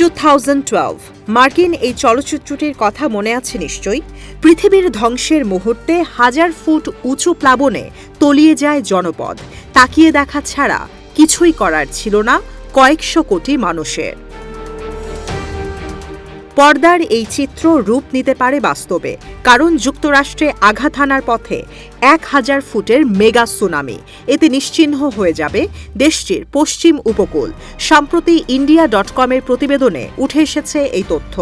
Two মার্কিন এই চলচ্চিত্রটির কথা মনে আছে নিশ্চয়ই? পৃথিবীর ধ্বংসের মুহূর্তে হাজার ফুট উঁচু প্লাবনে তলিয়ে যায় জনপদ। তাকিয়ে দেখা ছাড়া কিছুই করার ছিল না কয়েকশো কোটি মানুষের। পর্দার এই চিত্র রূপ নিতে পারে বাস্তবে, কারণ যুক্তরাষ্ট্রে আঘাত হানার পথে এক হাজার ফুটের মেগা সুনামি। এতে নিশ্চিহ্ন হয়ে যাবে দেশটির পশ্চিম উপকূল। সম্প্রতি ইন্ডিয়া ডট কমের প্রতিবেদনে উঠে এসেছে এই তথ্য।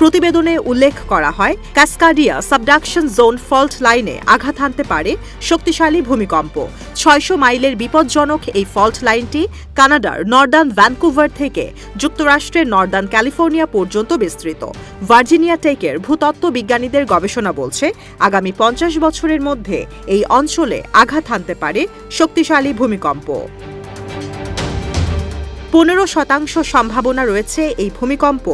প্রতিবেদনে উল্লেখ করা হয়, ক্যাসকাডিয়া সাবডাকশন জোন ফল্ট লাইনে আঘাত হানতে পারে শক্তিশালী ভূমিকম্প। ছয়শো মাইলের বিপজ্জনক এই ফল্ট লাইনটি কানাডার নর্দার্ন ভ্যানকুভার থেকে যুক্তরাষ্ট্রের নর্দার্ন ক্যালিফোর্নিয়া পর্যন্ত বিস্তৃত। ভার্জিনিয়া টেকের ভূতত্ত্ব বিজ্ঞানীদের গবেষণা বলছে, আগামী পঞ্চাশ বছরের মধ্যে এই অঞ্চলে আঘাত হানতে পারে শক্তিশালী ভূমিকম্প। পনেরো শতাংশ সম্ভাবনা রয়েছে এই ভূমিকম্প।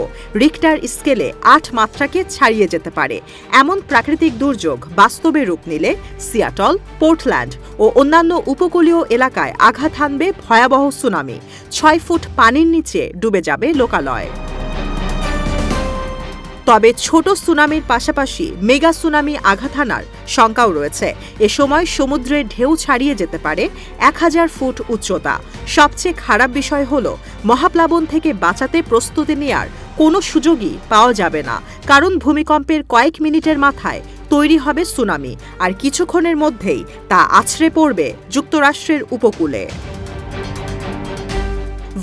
রিক্টার স্কেলে আট মাত্রাকে ছাড়িয়ে যেতে পারে। এমন প্রাকৃতিক দুর্যোগ বাস্তবে রূপ নিলে সিয়াটল পোর্টল্যান্ড ও অন্যান্য উপকূলীয় এলাকায় আঘাত হানবে ভয়াবহ সুনামি ছয় ফুট পানির নিচে ডুবে যাবে লোকালয়। তবে ছোট সুনামির পাশাপাশি মেগা সুনামি আঘাত হানার শঙ্কাও রয়েছে। এ সময় সমুদ্রের ঢেউ ছাড়িয়ে যেতে পারে এক হাজার ফুট উচ্চতা। সবচেয়ে খারাপ বিষয় হল, মহাপ্লাবন থেকে বাঁচাতে প্রস্তুতি নেয়ার কোনো সুযোগই পাওয়া যাবে না। কারণ ভূমিকম্পের কয়েক মিনিটের মাথায় তৈরি হবে সুনামি, আর কিছুক্ষণের মধ্যেই তা আছড়ে পড়বে যুক্তরাষ্ট্রের উপকূলে।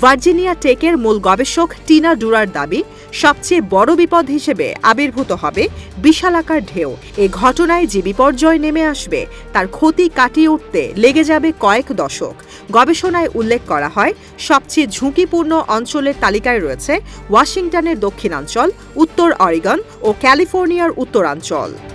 ভার্জিনিয়া টেকের মূল গবেষক টিনা ডুরার দাবি সবচেয়ে বড় বিপদ হিসেবে আবির্ভূত হবে বিশালাকার ঢেউ। এ ঘটনায় যে বিপর্যয় নেমে আসবে, তার ক্ষতি কাটিয়ে উঠতে লেগে যাবে কয়েক দশক। গবেষণায় উল্লেখ করা হয়, সবচেয়ে ঝুঁকিপূর্ণ অঞ্চলের তালিকায় রয়েছে ওয়াশিংটনের দক্ষিণাঞ্চল, উত্তর অরিগন ও ক্যালিফোর্নিয়ার উত্তরাঞ্চল।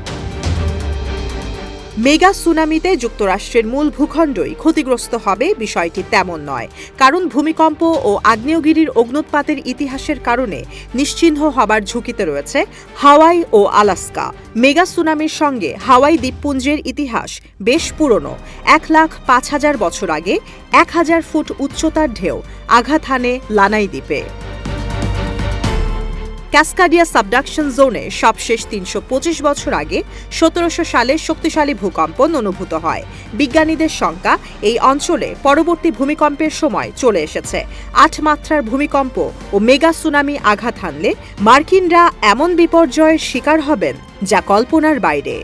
মেগা সুনামিতে যুক্তরাষ্ট্রের মূল ভূখণ্ডই ক্ষতিগ্রস্ত হবে বিষয়টি তেমন নয়। কারণ ভূমিকম্প ও আগ্নেয়গিরির অগ্নুৎপাতের ইতিহাসের কারণে নিশ্চিহ্ন হবার ঝুঁকিতে রয়েছে হাওয়াই ও আলাস্কা। মেগা সুনামির সঙ্গে হাওয়াই দ্বীপপুঞ্জের ইতিহাস বেশ পুরনো। এক লাখ পাঁচ হাজার বছর আগে এক হাজার ফুট উচ্চতার ঢেউ আঘাত হানে লানাই দ্বীপে। ক্যাসকাডিয়া সাবডাকশন জোনে সবশেষ তিনশো পঁচিশ বছর আগে সতেরোশো সালে শক্তিশালী ভূকম্পন অনুভূত হয়। বিজ্ঞানীদের শঙ্কা, এই অঞ্চলে পরবর্তী ভূমিকম্পের সময় চলে এসেছে। আট মাত্রার ভূমিকম্প ও মেগা সুনামি আঘাত হানলে মার্কিনরা এমন বিপর্যয়ের শিকার হবেন যা কল্পনার বাইরে।